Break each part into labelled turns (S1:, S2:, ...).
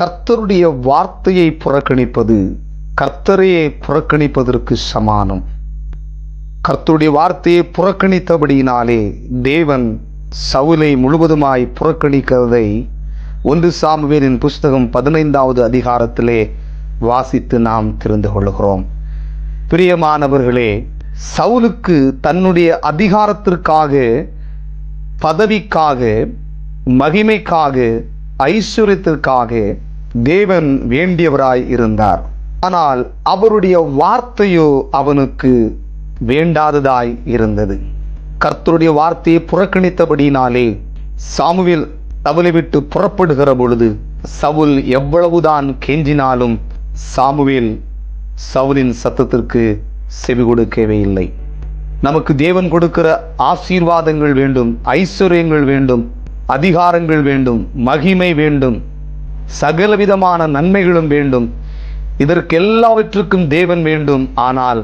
S1: கர்த்தருடைய வார்த்தையை புறக்கணிப்பது கர்த்தரையே புறக்கணிப்பதற்கு சமானம். கர்த்தருடைய வார்த்தையை புறக்கணித்தபடியினாலே தேவன் சவுலை முழுவதுமாய் புறக்கணிக்கிறதை ஒன்று சாமுவேலின் புஸ்தகம் பதினைந்தாவது அதிகாரத்திலே வாசித்து நாம் தெரிந்து கொள்கிறோம். பிரியமானவர்களே சவுலுக்கு தன்னுடைய அதிகாரத்திற்காக பதவிக்காக மகிமைக்காக ஐஸ்வர்யத்திற்காக தேவன் வேண்டியவராய் இருந்தார். ஆனால் அவருடைய வார்த்தையோ அவனுக்கு வேண்டாததாய் இருந்தது. கர்த்தருடைய வார்த்தையை புறக்கணித்தபடினாலே சாமுவேல் தவளை விட்டு புறப்படுகிற பொழுது சவுல் எவ்வளவுதான் கெஞ்சினாலும் சாமுவேல் சவுலின் சத்தத்திற்கு செவி கொடுக்கவே இல்லை. நமக்கு தேவன் கொடுக்கிற ஆசீர்வாதங்கள் வேண்டும் ஐஸ்வர்யங்கள் வேண்டும் அதிகாரங்கள் வேண்டும் மகிமை வேண்டும். சகலவிதமான நன்மைகளும் வேண்டும். இதற்கு எல்லாவற்றுக்கும் தேவன் வேண்டும். ஆனால்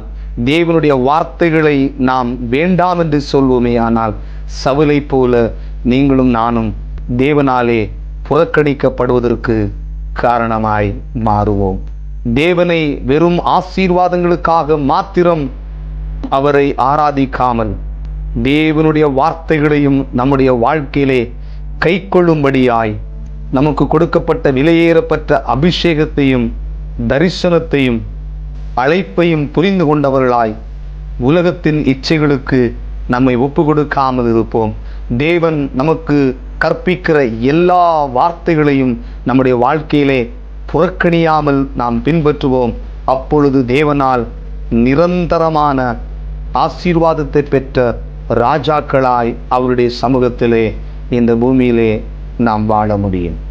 S1: தேவனுடைய வார்த்தைகளை நாம் வேண்டாம் என்று சொல்வோமே ஆனால் சவுலை போல நீங்களும் நானும் தேவனாலே புறக்கணிக்கப்படுவதற்கு காரணமாய் மாறுவோம். தேவனை வெறும் ஆசீர்வாதங்களுக்காக மாத்திரம் அவரை ஆராதிக்காமல் தேவனுடைய வார்த்தைகளையும் நம்முடைய வாழ்க்கையிலே கைக்கொள்ளும்படியாய் நமக்கு கொடுக்கப்பட்ட விலையேறப்பட்ட அபிஷேகத்தையும் தரிசனத்தையும் அழைப்பையும் புரிந்து கொண்டவர்களாய் உலகத்தின் இச்சைகளுக்கு நம்மை ஒப்பு கொடுக்காமல் இருப்போம். தேவன் நமக்கு கற்பிக்கிற எல்லா வார்த்தைகளையும் நம்முடைய வாழ்க்கையிலே புறக்கணியாமல் நாம் பின்பற்றுவோம். அப்பொழுது தேவனால் நிரந்தரமான ஆசீர்வாதத்தை பெற்ற ராஜாக்களாய் அவருடைய சமூகத்திலே இந்த பூமியிலே நாம் வாழ முடியும்.